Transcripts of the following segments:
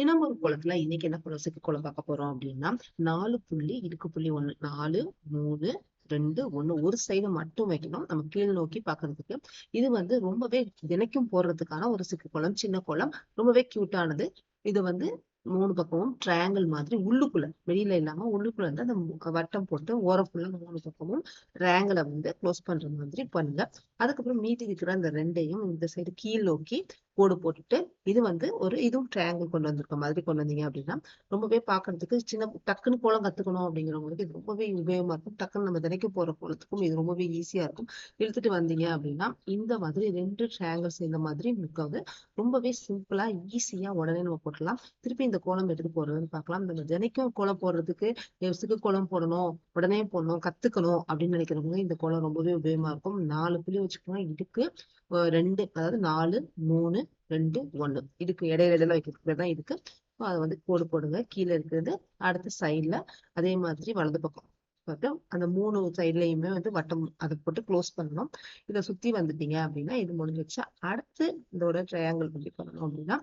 தினமொரு குளத்துல இன்னைக்கு என்ன குளத்துக்கு குளம் பார்க்க போறோம் அப்படின்னா நாலு புள்ளி இடுக்கு புள்ளி ஒண்ணு நாலு மூணு ரெண்டு ஒண்ணு ஒரு சைடு மட்டும் வைக்கணும். நம்ம கீழ் நோக்கி பாக்குறதுக்கு. இது வந்து ரொம்பவே தினைக்கும் போடுறதுக்கான ஒரு சிக்கு குளம் சின்ன குளம் ரொம்பவே கியூட்டானது இது வந்து மூணு பக்கமும் ட்ரையாங்கிள் மாதிரி உள்ளுக்குள்ள வெளியில இல்லாம உள்ளுக்குள்ள இருந்து அந்த வட்டம் போட்டு ஓரம் ஃபுல்லா மூணு பக்கமும் ட்ரையாங்கிளை வந்து க்ளோஸ் பண்ற மாதிரி பண்ணுங்க அதுக்கப்புறம் மீதி இருக்கிற அந்த ரெண்டையும் இந்த சைடு கீழ் நோக்கி கோடு போட்டுட்டு இது வந்து ஒரு இதுவும் ட்ரையாங்கிள் கொண்டு வந்திருக்க மாதிரி கொண்டு வந்தீங்க அப்படின்னா ரொம்பவே பாக்குறதுக்கு சின்ன டக்குன்னு கோலம் கத்துக்கணும் அப்படிங்கிறவங்களுக்கு இது ரொம்பவே உபயோகமா இருக்கும். டக்குன்னு நம்ம தினைக்கு போற கோலத்துக்கும் இது ரொம்பவே ஈஸியா இருக்கும். இழுத்துட்டு வந்தீங்க அப்படின்னா இந்த மாதிரி ரெண்டு ட்ரையாங்கிள் சேர்ந்த மாதிரி முக்காவது ரொம்பவே சிம்பிளா ஈஸியா உடனே நம்ம போட்டுடலாம். திருப்பி இந்த கோலம் எடுத்து போடுறதுன்னு பார்க்கலாம். நம்ம தினைக்கும் கோலம் போடுறதுக்கு எவசுக்கு கோலம் போடணும் உடனே போடணும் கத்துக்கணும் அப்படின்னு நினைக்கிறவங்க இந்த கோலம் ரொம்பவே உபயோகமா இருக்கும். நாலு புள்ளி வச்சுக்கோங்க. இதுக்கு ரெண்டு அதாவது நாலு மூணு ரெண்டு ஒண்ணு. இதுக்கு இடையில இடையில வைக்கிறது தான் இதுக்கு அதை வந்து கோடு போடுங்க. கீழே இருக்கிறது அடுத்த சைட்ல அதே மாதிரி வலது பக்கம். பார்த்து அந்த மூணு சைட்லயுமே வந்து வட்டம் அதை போட்டு க்ளோஸ் பண்ணணும். இதை சுத்தி வந்துட்டீங்க அப்படின்னா இது முடிஞ்சிருச்சு. அடுத்து இதோட ட்ரையாங்கிள் பண்ணி பண்ணணும் அப்படின்னா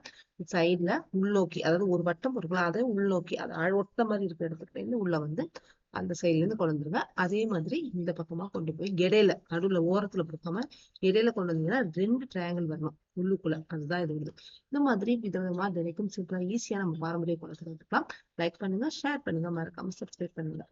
சைடில் உள்நோக்கி அதாவது ஒரு வட்டம் இருக்கலாம் அதை உள்நோக்கி அது ஒட்ட மாதிரி இருக்கிற இடத்துக்கு உள்ள வந்து அந்த சைட்லேருந்து கொண்டு வந்துருங்க. அதே மாதிரி இந்த பக்கமா கொண்டு போய் இடையில நடுவுல ஓரத்துல கொடுக்காம இடையில கொண்டு வந்தீங்கன்னா ரெண்டு ட்ரையாங்கிள் வரணும் உள்ளுக்குள்ள. அதுதான் இது வருது இந்த மாதிரி விதவிதமாக தினைக்கும் சிம்பிளாக ஈஸியா நம்ம பாரம்பரிய குலத்துல இருக்கலாம் லைக் பண்ணுங்க ஷேர் பண்ணுங்க. மறக்காம சப்ஸ்கிரைப் பண்ணுங்க.